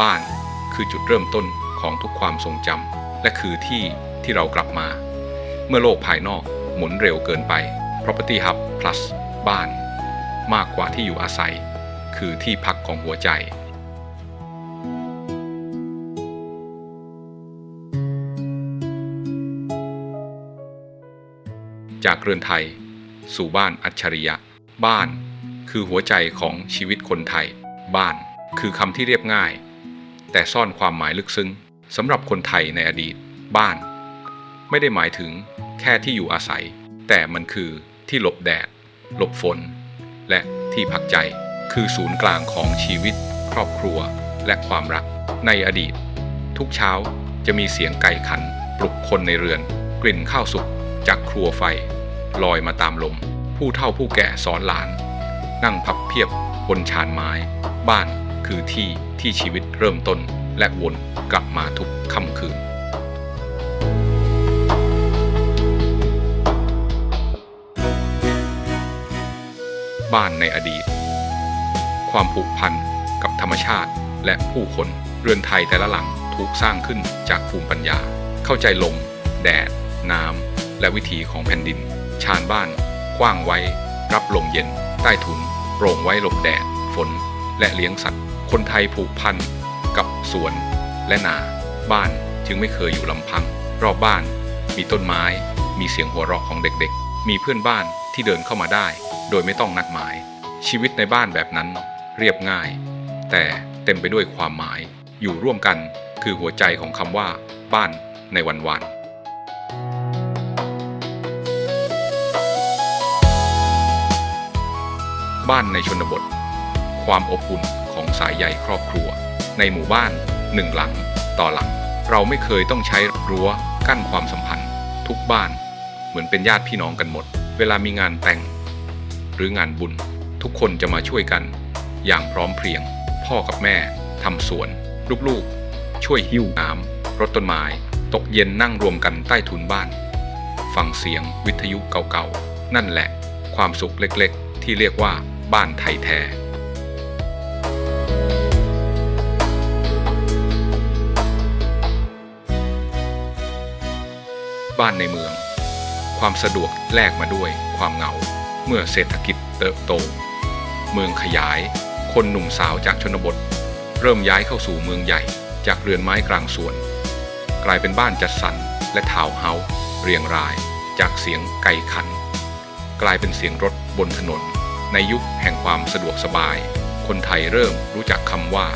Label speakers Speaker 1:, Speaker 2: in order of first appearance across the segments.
Speaker 1: บ้านคือจุดเริ่มต้นของทุกความทรงจำและคือที่ที่เรากลับมา เมื่อโลกภายนอกหมุนเร็วเกินไป Property Hub Plus บ้าน มากกว่าที่อยู่อาศัย คือที่พักของหัวใจจากเรือนไทย สู่บ้านอัจฉริยะ บ้าน คือหัวใจของชีวิตคนไทย บ้าน คือคำที่เรียบง่าย แต่ซ่อนความหมายลึกซึ้งสำหรับคนไทยในอดีต บ้าน ไม่ได้หมายถึงแค่ที่อยู่อาศัย แต่มันคือที่หลบแดด หลบฝน และที่พักใจ คือศูนย์กลางของชีวิต ครอบครัว และความรัก ในอดีต ทุกเช้าจะมีเสียงไก่ขัน ปลุกคนในเรือน กลิ่นข้าวสุกจากครัวไฟ ลอยมาตามลม ผู้เฒ่าผู้แก่สอนหลาน นั่งพับเพียบบนชานไม้ บ้าน คือที่ที่ชีวิตเริ่มต้นและวนกลับมาทุกค่ำคืน บ้านในอดีต ความผูกพันกับธรรมชาติและผู้คนเรือนไทยแต่ละหลังถูกสร้างขึ้นจากภูมิปัญญา เข้าใจลม แดด น้ำ และวิถีของแผ่นดิน ชานบ้าน กว้างไว้ รับลมเย็น ใต้ถุน โปร่งไว้หลบแดด ฝน และเลี้ยงสัตว์ คนไทยผูกพันกับสวนและนา บ้านจึงไม่เคยอยู่ลำพัง รอบบ้าน มีต้นไม้ มีเสียงหัวเราะของเด็กๆ มีเพื่อนบ้านที่เดินเข้ามาได้ โดยไม่ต้องนัดหมาย ชีวิตในบ้านแบบนั้นเรียบง่าย แต่เต็มไปด้วยความหมาย อยู่ร่วมกันคือหัวใจของคำว่า บ้านในวันวานบ้านในชนบท ความอบอุ่น สายใยครอบครัว ในหมู่บ้านหนึ่งหลัง ต่อหลัง เราไม่เคยต้องใช้รั้วกั้นความสัมพันธ์ ทุกบ้าน เหมือนเป็นญาติพี่น้องกันหมด เวลามีงานแต่ง หรืองานบุญ ทุกคนจะมาช่วยกัน อย่างพร้อมเพรียง พ่อกับแม่ทำสวน ลูกๆ ช่วยหิ้วน้ำรดต้นไม้ตกเย็นนั่งรวมกันใต้ถุนบ้าน ฟังเสียงวิทยุเก่าๆ นั่นแหละ ความสุขเล็กๆ ที่เรียกว่าบ้านไทยแท้ บ้านในเมือง ความสะดวกแลกมาด้วยความเหงา เมื่อเศรษฐกิจเติบโต เมืองขยาย คนหนุ่มสาวจากชนบท เริ่มย้ายเข้าสู่เมืองใหญ่จากเรือนไม้กลางสวน กลายเป็นบ้านจัดสรรและทาวน์เฮาส์เรียงรายจากเสียงไก่ขัน กลายเป็นเสียงรถบนถนน ในยุคแห่งความสะดวกสบาย คนไทยเริ่มรู้จักคำว่า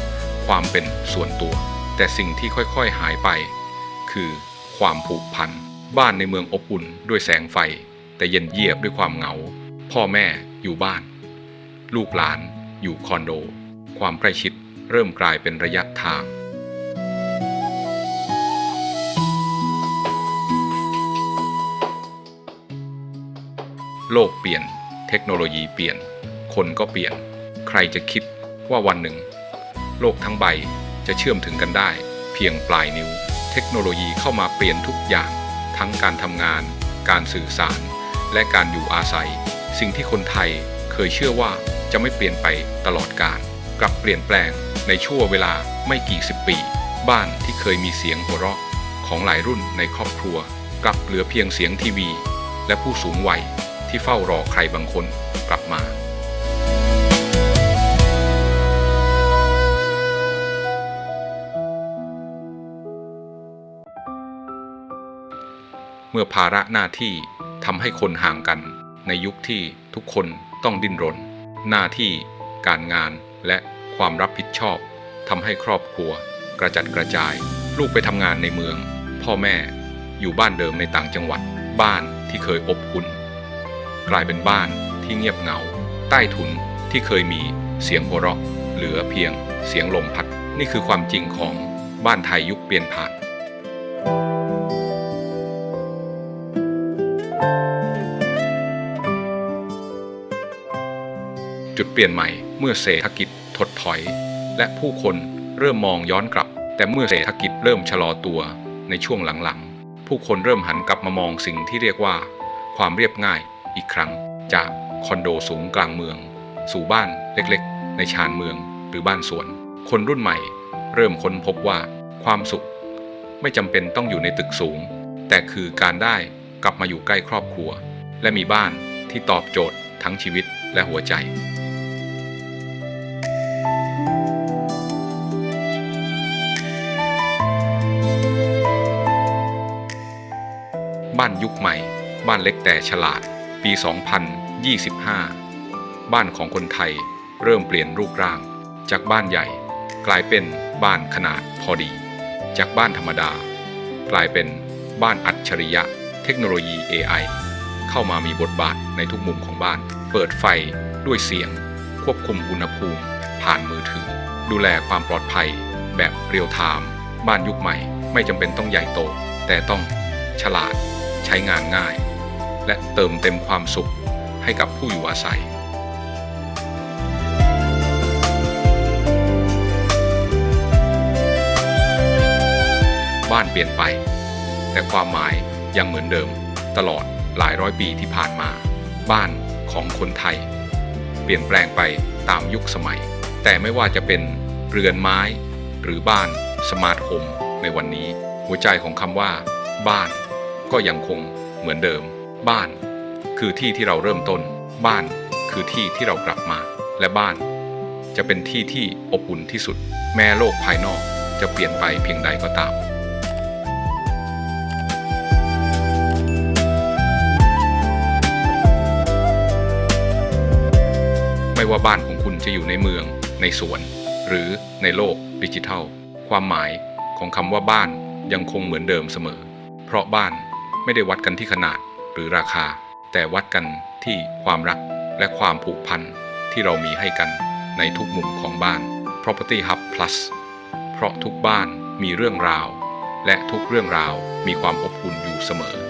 Speaker 1: ความเป็นส่วนตัว แต่สิ่งที่ค่อยๆหายไป คือความผูกพัน บ้านในเมืองอบอุ่นด้วยแสงไฟ แต่เย็นเยียบด้วยความเหงา พ่อแม่อยู่บ้าน ลูกหลานอยู่คอนโด ความใกล้ชิดเริ่มกลายเป็นระยะทางโลกเปลี่ยน เทคโนโลยีเปลี่ยน คนก็เปลี่ยน ใครจะคิดว่าวันหนึ่ง โลกทั้งใบจะเชื่อมถึงกันได้ เพียงปลายนิ้ว เทคโนโลยีเข้ามาเปลี่ยนทุกอย่าง ทั้งการทำงาน การสื่อสาร และการอยู่อาศัย สิ่งที่คนไทยเคยเชื่อว่าจะไม่เปลี่ยนไปตลอดกาลกลับเปลี่ยนแปลงในช่วงเวลาไม่กี่สิบปี บ้านที่เคยมีเสียงหัวเราะของหลายรุ่นในครอบครัว กลับเหลือเพียงเสียงทีวี และผู้สูงวัยที่เฝ้ารอใครบางคนกลับมา เมื่อภาระหน้าที่ทำให้คนห่างกัน ในยุคที่ทุกคนต้องดิ้นรน หน้าที่ การงานและความรับผิดชอบทำให้ครอบครัว กระจัดกระจาย ลูกไปทำงานในเมือง พ่อแม่อยู่บ้านเดิมในต่างจังหวัด บ้านที่เคยอบอุ่นกลายเป็นบ้านที่เงียบเหงา ใต้ถุนที่เคยมีเสียงหัวเราะ เหลือเพียงเสียงลมพัด นี่คือความจริงของบ้านไทยยุคเปลี่ยนผ่าน จุดเปลี่ยนใหม่เมื่อเศรษฐกิจถดถอย และผู้คนเริ่มมองย้อนกลับ แต่เมื่อเศรษฐกิจเริ่มชะลอตัวในช่วงหลังๆ ผู้คนเริ่มหันกลับมามองสิ่งที่เรียกว่า ความเรียบง่ายอีกครั้ง จากคอนโดสูงกลางเมือง สู่บ้านเล็กๆ ในชานเมืองหรือบ้านสวน คนรุ่นใหม่ เริ่มค้นพบว่าความสุข ไม่จำเป็นต้องอยู่ในตึกสูง แต่คือการได้กลับมาอยู่ใกล้ครอบครัว และมีบ้านที่ตอบโจทย์ทั้งชีวิตและหัวใจ บ้านยุคใหม่ บ้านเล็กแต่ฉลาด ปี 2025 บ้านของคนไทยเริ่มเปลี่ยนรูปร่าง จากบ้านใหญ่ กลายเป็นบ้านขนาดพอดี จากบ้านธรรมดา กลายเป็นบ้านอัจฉริยะ เทคโนโลยี AI เข้ามามีบทบาทในทุกมุมของบ้าน เปิดไฟด้วยเสียง ควบคุมอุณหภูมิ ผ่านมือถือ ดูแลความปลอดภัย แบบเรียลไทม์บ้านยุคใหม่ ไม่จำเป็นต้องใหญ่โต แต่ต้องฉลาด ใช้งานง่าย และเติมเต็มความสุขให้กับผู้อยู่อาศัย บ้านเปลี่ยนไป แต่ความหมายยังเหมือนเดิมตลอดหลายร้อยปีที่ผ่านมา บ้านของคนไทย เปลี่ยนแปลงไปตามยุคสมัย แต่ไม่ว่าจะเป็นเรือนไม้ หรือบ้านสมาร์ทโฮมในวันนี้ หัวใจของคำว่า บ้าน ก็ยังคงเหมือนเดิม บ้าน คือที่ที่เราเริ่มต้น บ้านคือที่ที่เรากลับมา และบ้าน จะเป็นที่ที่อบอุ่นที่สุด แม้โลกภายนอกจะเปลี่ยนไปเพียงใดก็ตามไม่ว่าบ้านของคุณจะอยู่ในเมือง ในสวน หรือในโลกดิจิทัล ความหมายของคำว่าบ้านยังคงเหมือนเดิมเสมอ เพราะบ้าน ไม่ได้วัดกันที่ขนาดหรือราคา แต่วัดกันที่ความรักและความผูกพันที่เรามีให้กันในทุกมุมของบ้าน Property Hub Plus เพราะทุกบ้านมีเรื่องราว และทุกเรื่องราวมีความอบอุ่นอยู่เสมอ